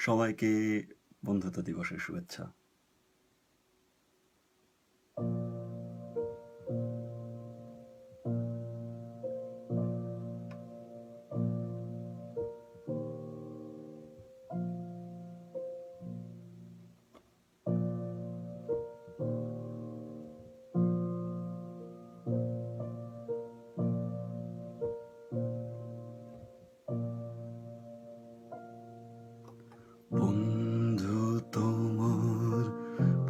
সবাইকে বন্ধুত্ব দিবসের শুভেচ্ছা।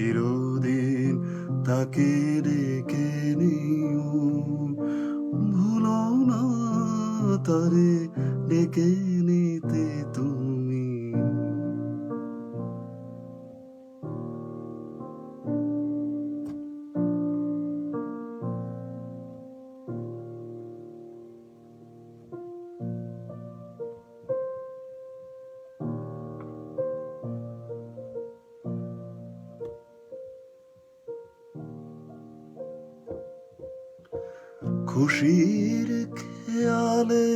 চিরদিন তাকে রেখে নিও। ভুলো না তারে ডেকে নিতে তুমি। খুশির খেয়ালে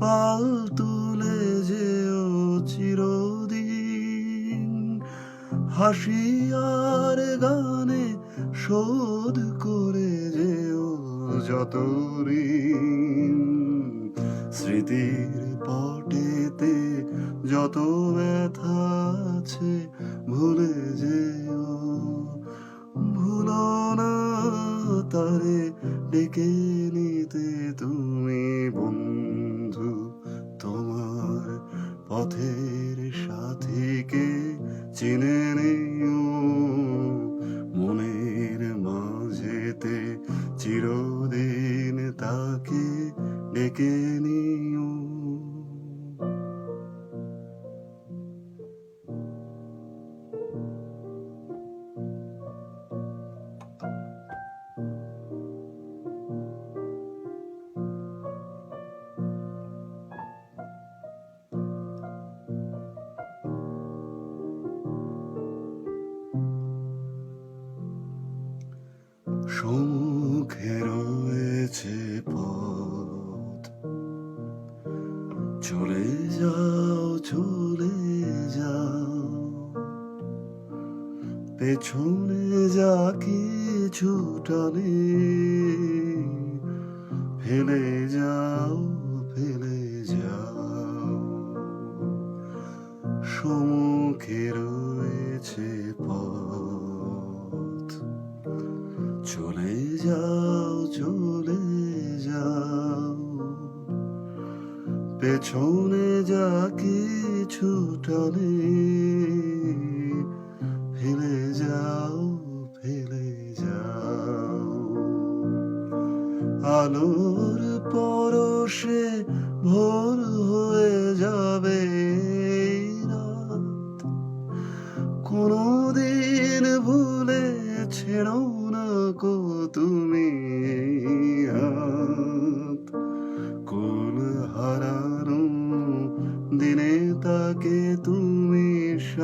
পাল তুলে যেও চিরদিন। হাসি আর গানে শোধ করে যেও যত স্মৃতির পটেতে যত ব্যথা আছে ভুলে যেও। ভুলো না তারে ডেকে নিতে তুমি বন্ধু তোমার পথের সাথীকে চিনে নিও সম্মুখে রয়েছে পথ। চলে যাও চলে যাও। পেছনে যা কিছু টানে, ফেলে যাও ফেলে যাও। সম্মুখে রয়েছে পথ। চলে যাও চলে যাও। পেছনে যা কিছু টানে ফেলে যাও ফেলে যাও। আলোর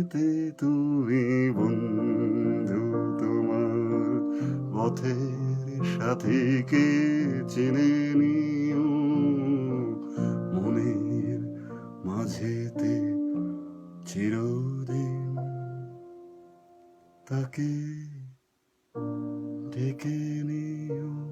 নিতে তুমি বন্ধু তোমার পথের সাথীকে চিনে নিও? মনের মাঝেতে চিরদিন তাকে ডেকে নিও।